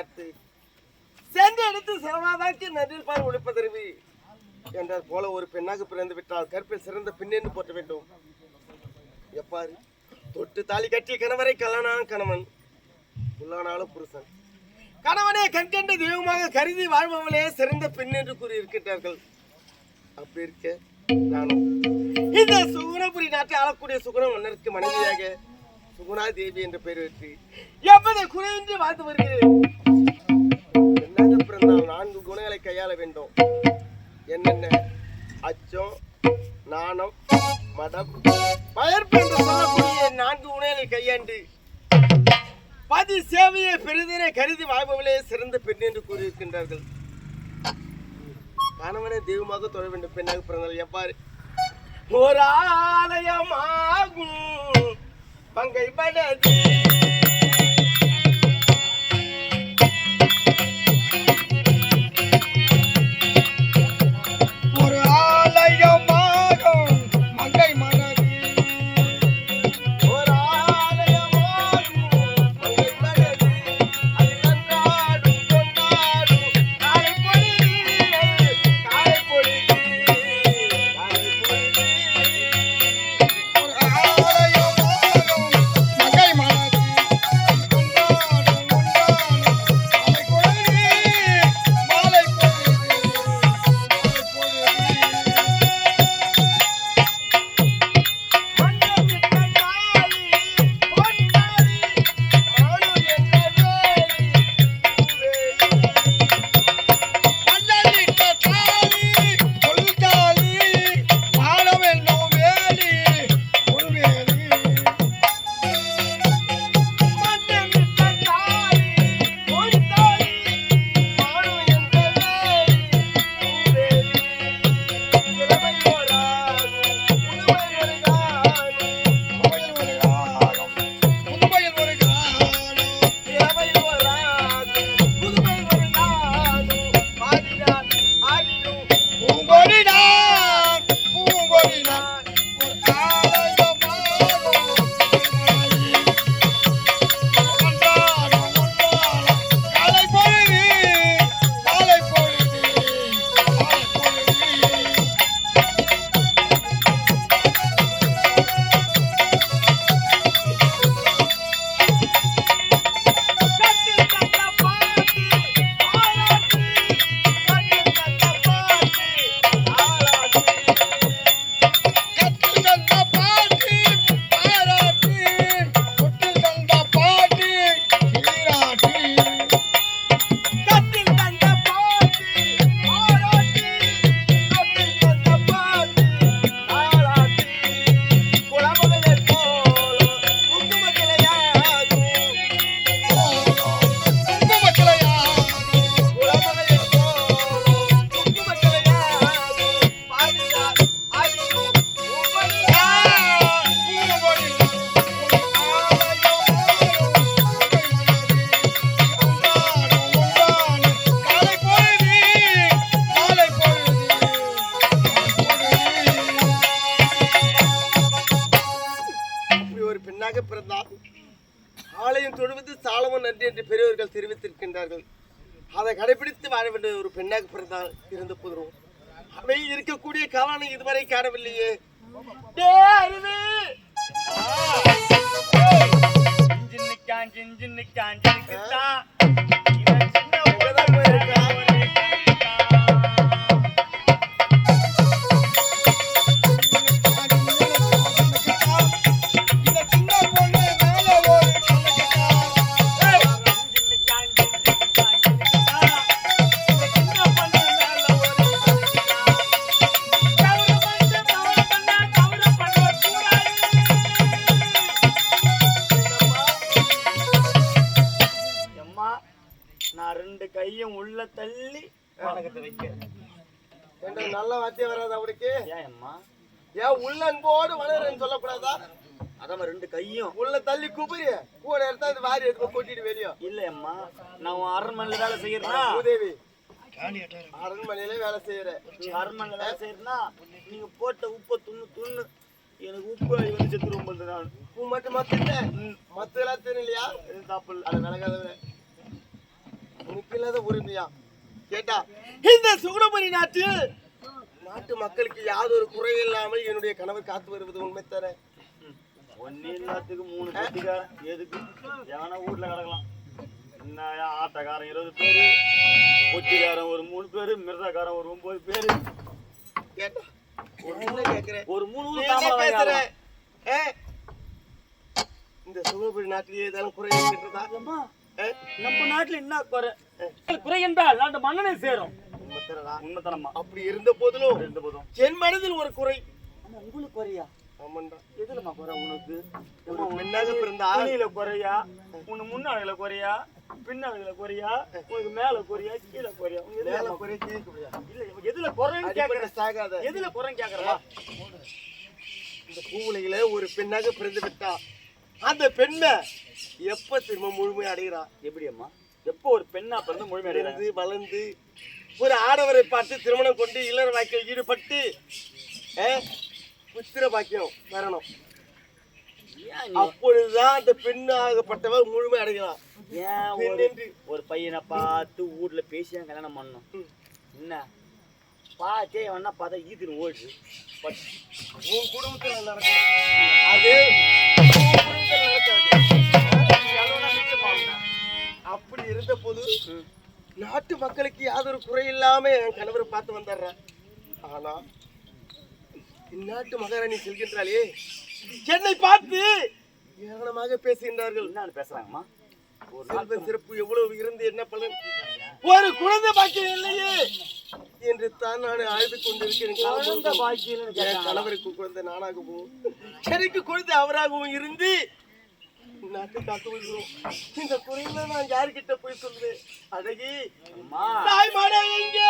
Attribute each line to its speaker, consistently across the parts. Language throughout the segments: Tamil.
Speaker 1: கண் சென்று எடுத்து சிறவாதாக்கு நன்றில் பால் ஒழிப்பதறிவி என்றார் போல ஒரு பெண்ணாக பிறந்து விட்டால் கற்பில் சிறந்த பின்னென்று போற்ற வேண்டும். எப்பாரு? தொட்டு தாலி கட்டிய கணவரை கல்யாணம் கணவன். உள்ளானாலும் புருஷன். கணவனே கண்கண்ட தெய்வமாக கருதி வாழ்பவளே சிறந்த பெண் என்று கூறியிருக்கின்றார்கள் அப்படி இருக்க நானும். இந்த சுகுணபுரி நாட்டை ஆளக்கூடிய சுகுண மன்னருக்கு மனைவியாக சுகுணா தேவி என்ற பெயர் வைத்து எவ்வளவு குறையின்றி வாழ்ந்து வருகிறேன். நான்கு குணங்களை கையாள வேண்டும். என்னென்ன? அச்சம் நாணம் மடம் பயர்ப்பு என்று சொல்லக்கூடிய நான்கு குணங்களை கையாண்டு பதி சேவையை பெரிதென கருதி வாழ்பவளே சிறந்த பெண் என்று கூறியிருக்கின்றார்கள். கணவனை தெய்வமாக தொழ வேண்டும் பெண்ணாக பிறந்தால் எவ்வாறு? ஒரு ஆலயமாகும். பங்கை படதி காணவில்லையே
Speaker 2: வணக்கத்தை
Speaker 1: நல்ல வார்த்தை வராது அவனுக்கு
Speaker 2: ஏன் அம்மா
Speaker 1: ஏன் உள்ள அன்போடு வளருன்னு சொல்லக்கூடாதா?
Speaker 2: அதான் ரெண்டு கையும்.
Speaker 1: உள்ள தள்ளி குபுரி கூட எடுத்தா அது வாரி எடுத்து கொட்டிட்டு வெளியே.
Speaker 2: இல்ல அம்மா நான் அரண்மனையில வேலை செய்யறேன்னா
Speaker 1: பூதேவி அரண்மனையில வேலை செய்யற
Speaker 2: நீங்க அரண்மனையில வேலை செய்யறேன்னா நீங்க போட்ட உப்பை துண்ணு துண்ணு எனக்கு உப்பு வந்து நான்
Speaker 1: பூ மட்டும் மத்திட்ட மத்தெல்லாம் தெரியலையா
Speaker 2: இல்லை
Speaker 1: அது நடக்காதவன் உனக்கு இல்லாத உரிமையா? கேட்டா இந்த சுகுணபுரி நாட்டில் நாட்டு மக்களுக்கு யாதொரு குறை இல்லாமல் என்னுடைய கணவர் காத்து வருவது உண்மை தானே?
Speaker 2: ஒன்னே எல்லாத்துக்கு மூணு கட்டிக்காரன். எதுக்கு? எவனா வீட்ல கிடக்கலாம். என்ன ஆட்டக்காரன் இருபது பேரு பொட்டிக்காரன் ஒரு மூணு பேரு மிருதக்காரன் ஒரு ஒன்பது பேரு.
Speaker 1: கேட்டா
Speaker 2: ஒரு மூணு
Speaker 1: பேசுற? இந்த சுகுணபுரி நாட்டில் ஏதாலும் குறை இருக்கிறதா?
Speaker 2: நம்ம நாட்டுல என்ன குறை? குறை என்றால் நாட்டு மன்னனை சேரும்? உண்மைத்தனமா
Speaker 1: அப்படி இருந்த போதிலும்
Speaker 2: இருந்த போதும்.
Speaker 1: என் மனதில் ஒரு குறை.
Speaker 2: உங்களுக்கு குறையா?
Speaker 1: ஆமாண்டா.
Speaker 2: எதுலமா குறை உனக்கு?
Speaker 1: பெண்ணாக பிறந்தா
Speaker 2: துணியில குறையா? உனக்கு முன்னாடில குறையா? பின்னாடில குறையா? உனக்கு மேல குறையா? கீழே குறையா?
Speaker 1: மேல குறை? கேட்க முடியாது
Speaker 2: இல்ல எதுல குறைன்னு கேக்குறேன்
Speaker 1: சாகாத.
Speaker 2: எதுல குறைன்னு கேக்குறா?
Speaker 1: இந்த பூவுலையில ஒரு பெண்ணாக பிறந்து விட்டா. அந்த பெண்ணை எப்ப திரும்ப முழுமை அடைகிறா?
Speaker 2: எப்படி அம்மா? எப்போ ஒரு பெண்ணா பிறந்து முழுமை அடைகிறாங்க?
Speaker 1: பிறந்து வளர்ந்து ஒரு ஆடவரை பார்த்து திருமணம் கொண்டு இல்லற வாக்கில் ஈடுபட்டு புத்திர பாக்கியம் வரணும். அப்பொழுதுதான் அந்த பெண்ணாகப்பட்டவர் முழுமை அடைகிறான்
Speaker 2: ஏன் ஒரு பையனை பார்த்து வீட்ல பேசி கல்யாணம் பண்ணணும்.
Speaker 1: ம்.
Speaker 2: என்ன? பார்த்தே வேணா பார்த்தா ஈத்துன்னு ஓடுது. பட்
Speaker 1: உன் குடும்பத்தில் நடக்கும் அது அப்படி இருந்த போது நாட்டு மக்களுக்கு யாதொரு குறை இல்லாம என் கணவரை பார்த்து வந்துடுறேன் ஆனா இந்நாட்டு மகாராணி செல்கின்றாளே என்னை பார்த்து ஏளனமாக பேசுகின்றார்கள்.
Speaker 2: என்னன்னு பேசுறாங்கம்மா? ஒரு
Speaker 1: செல்வ சிறப்பு எவ்வளவு இருந்து என்ன பலன்? ஒரு குழந்தை பாக்கியம் இல்லையே. என்று தான் நான் அழுது கொண்டிருக்கிறேன். கணவருக்கு குழந்தை நானாகவும் எனக்கு குழந்தை அவராகவும் இருந்து நாட்டை காத்து இந்த குறையில நான் யாருக்கிட்ட போய் சொல்றேன் அழகி தாய் மாடா எங்கே?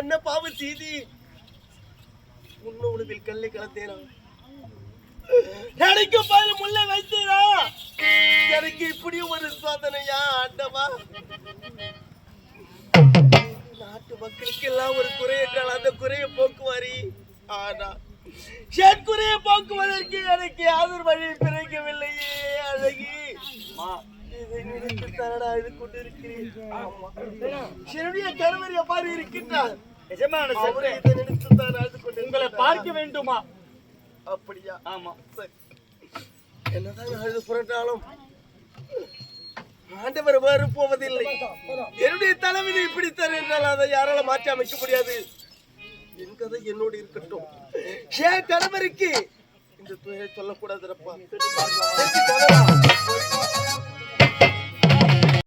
Speaker 1: என்ன பாவம் செய்தி? உண்ண உணவில் கல்லை கலந்தேனா? எனக்கு பாரு முல்லை வைத்தேனா? எனக்கு இப்படி ஒரு சோதனையா ஆண்டவா? நாட்டு மக்களுக்கு எல்லாம் ஒரு குறை என்றால் அந்த குறையை போக்குவாரி. ஆனா என் குறையை போக்குவதற்கு எனக்கு யாதொரு வழி பிறக்கவில்லையே அழகி. இதை நினைத்து தரடா இது கொண்டிருக்கிறேன். என்னுடைய கணவர் எவ்வாறு இருக்கின்றார். அவரை
Speaker 2: செல்வரே
Speaker 1: இதை நினைத்து தான்
Speaker 2: உங்களை. பார்க்க வேண்டுமா?
Speaker 1: அப்படியா?
Speaker 2: ஆமா.
Speaker 1: சரி. என்னதான் அழுது புரட்டாலும் ஆண்டவர் வேறு போவதில்லை. என்னுடைய தலைவிதி இப்படித்தான் என்றால் அதை யாரால மாற்றி அமைக்க முடியாது. என் கதை என்னோடு இருக்கட்டும். என் கணவருக்கு இந்த துயரை சொல்லக்கூடாதுப்பா